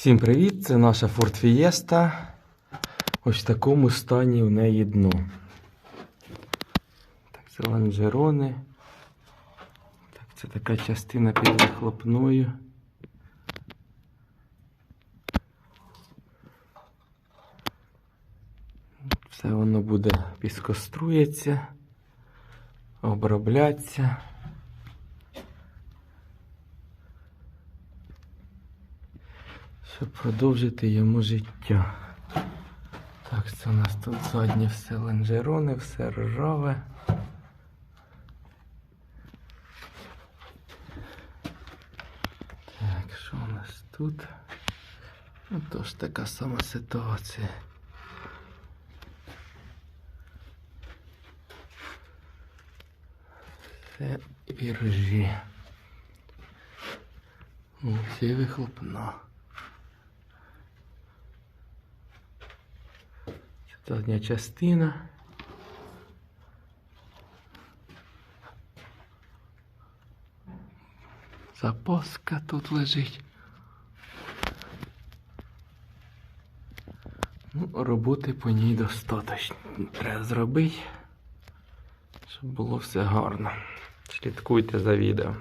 Всім привіт! Це наша Ford Fiesta. Ось в такому стані в неї дно. Так, це лонжерони. Так, це така частина під вихлопною. Все воно буде піскострується, оброблятися. Щоб продовжити йому життя. Так, це у нас тут заднє все лонжерони, все ржаве. Так, що у нас тут? Ну, тож така сама ситуація. Все віржі. Всі вихлопно. Задня частина. Запаска тут лежить. Ну, роботи по ній достатньо. Треба зробити, щоб було все гарно. Слідкуйте за відео.